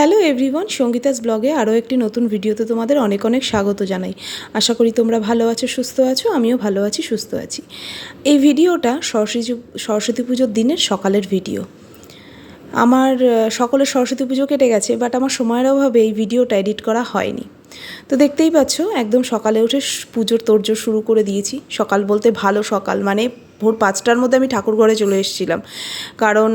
Hello everyone, Sangeeta's ব্লগে আরও একটি নতুন ভিডিওতে তোমাদের অনেক অনেক স্বাগত জানাই। আশা করি তোমরা ভালো আছো, সুস্থ আছো, আমিও ভালো আছি, সুস্থ আছি। এই ভিডিওটা সরস্বতী সরস্বতী পুজোর দিনের সকালের ভিডিও। আমার সকলের সরস্বতী পুজো কেটে গেছে, বাট আমার সময়ের অভাবে এই ভিডিওটা এডিট করা হয়নি। তো দেখতেই পাচ্ছ, একদম সকালে উঠে পুজোর তোড়জোড় শুরু করে দিয়েছি। সকাল বলতে ভালো সকাল মানে ভোর পাঁচটার মধ্যে আমি ঠাকুরঘরে চলে এসেছিলাম। কারণ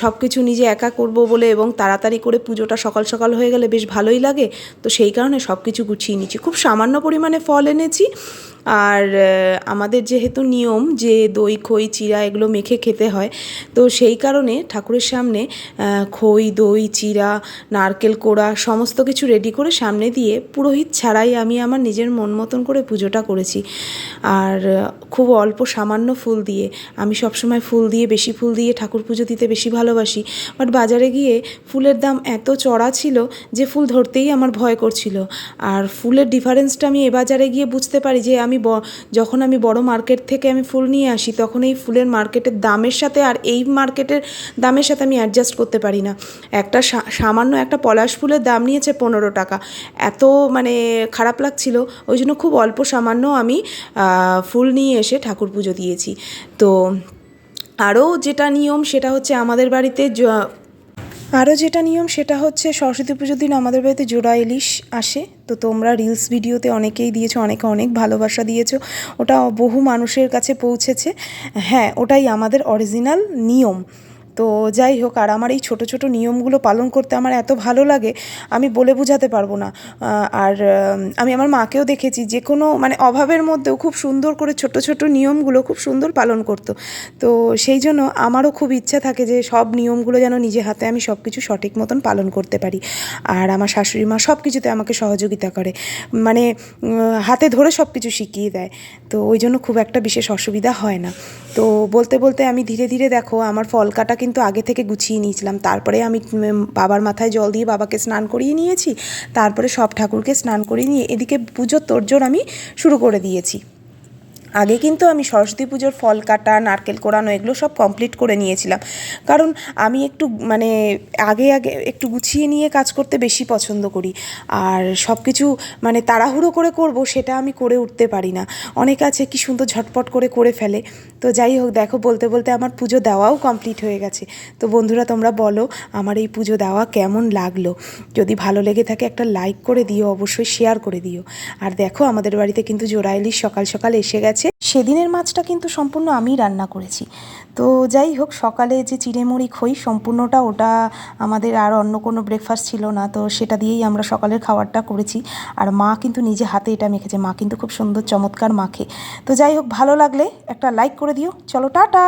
সব কিছু নিজে একা করব বলে এবং তাড়াতাড়ি করে পুজোটা সকাল সকাল হয়ে গেলে বেশ ভালোই লাগে। তো সেই কারণে সব কিছু গুছিয়ে নিচ্ছি খুব সামান্য পরিমাণে ফল এনেছি। আর আমাদের যেহেতু নিয়ম যে দই, খই, চিরা এগুলো মেখে খেতে হয়, তো সেই কারণে ঠাকুরের সামনে খই, দই, চিরা, নারকেল কোড়া সমস্ত কিছু রেডি করে সামনে দিয়ে পুরোহিত ছাড়াই আমি আমার নিজের মন মতন করে পুজোটা করেছি। আর, খুব অল্প সামান্য ফুল দিয়ে, আমি সবসময় ফুল দিয়ে, বেশি ফুল দিয়ে ঠাকুর পুজো দিতে বেশি ভালোবাসি বাট বাজারে গিয়ে ফুলের দাম এত চড়া ছিল যে ফুল ধরতেই আমার ভয় করছিল। আর ফুলের ডিফারেন্সটা আমি এ বাজারে গিয়ে বুঝতে পারি যে আমি ব- যখন আমি বড় মার্কেট থেকে আমি ফুল নিয়ে আসি, তখন এই ফুলের মার্কেটের দামের সাথে আর এই মার্কেটের দামের সাথে আমি অ্যাডজাস্ট করতে পারি না। একটা সামান্য একটা পলাশ ফুলের দাম নিয়েছে পনেরো টাকা। এত মানে খারাপ লাগছিল, ওই জন্য খুব অল্প সামান্য আমি ফুল নিয়ে এসে ঠাকুর পুজো দিয়েছি। তো আরও যেটা নিয়ম সেটা হচ্ছে আমাদের বাড়িতে আরও যেটা নিয়ম সেটা হচ্ছে সরস্বতী পুজোর দিন আমাদের বাড়িতে জোড়া ইলিশ আসে। তো তোমরা রিলস ভিডিওতে অনেকেই দিয়েছ, অনেকে অনেক ভালোবাসা দিয়েছ। ওটা বহু মানুষের কাছে পৌঁছেছে। হ্যাঁ ওটাই আমাদের অরিজিনাল নিয়ম। তো যাই হোক, আর আমার এই ছোট ছোট নিয়মগুলো পালন করতে আমার এত ভালো লাগে, আমি বলে বোঝাতে পারব না। আর আমি আমার মাকেও দেখেছি যে কোনো মানে অভাবের মধ্যেও খুব সুন্দর করে ছোট ছোট নিয়মগুলো খুব সুন্দর পালন করতো। তো সেই জন্য আমারও খুব ইচ্ছা থাকে যে সব নিয়মগুলো যেন নিজে হাতে আমি সব কিছু সঠিক মতন পালন করতে পারি। আর আমার শাশুড়ি মা সব কিছুতে আমাকে সহযোগিতা করে মানে হাতে ধরে সব কিছু শিখিয়ে দেয়। তো ওই জন্য খুব একটা বিশেষ অসুবিধা হয় না। তো বলতে বলতে আমি ধীরে ধীরে দেখো, আমার ফল কাটা কিন্তু আগে থেকে গুছিয়ে নিয়েছিলাম। তারপরে আমি বাবার মাথায় জল দিয়ে বাবাকে স্নান করিয়ে নিয়েছি। তারপরে সব ঠাকুরকে স্নান করিয়ে নিয়ে এদিকে পুজোর তোড়জোড় আমি শুরু করে দিয়েছি। আগে কিন্তু আমি সরস্বতী পুজোর ফল কাটা, নারকেল কোড়ানো এগুলো সব কমপ্লিট করে নিয়েছিলাম। কারণ আমি একটু মানে আগে আগে একটু গুছিয়ে নিয়ে কাজ করতে বেশি পছন্দ করি। আর সব কিছু মানে তাড়াহুড়ো করে করব সেটা আমি করে উঠতে পারি না। অনেক আছে কি সুন্দর ঝটপট করে করে ফেলে। তো যাই হোক, দেখো বলতে বলতে আমার পুজো দেওয়াও কমপ্লিট হয়ে গেছে। তো বন্ধুরা, তোমরা বলো আমার এই পুজো দেওয়া কেমন লাগল? যদি ভালো লেগে থাকে একটা লাইক করে দিও, অবশ্যই শেয়ার করে দিও। আর দেখো আমাদের বাড়িতে কিন্তু জোড়া সকাল সকাল এসে গেছে। সেদিনের মাছটা কিন্তু সম্পূর্ণ আমি রান্না করেছি। তো যাই হোক, সকালে যে চিড়েমুড়ি খই, সম্পূর্ণটা ওটা আমাদের আর অন্য কোনো ব্রেকফাস্ট ছিল না, তো সেটা দিয়েই আমরা সকালের খাবারটা করেছি। আর মা কিন্তু নিজে হাতে এটা মেখেছে। মা কিন্তু খুব সুন্দর, চমৎকার মাখে। তো যাই হোক, ভালো লাগলে একটা লাইক করে দিও। চলো, টাটা!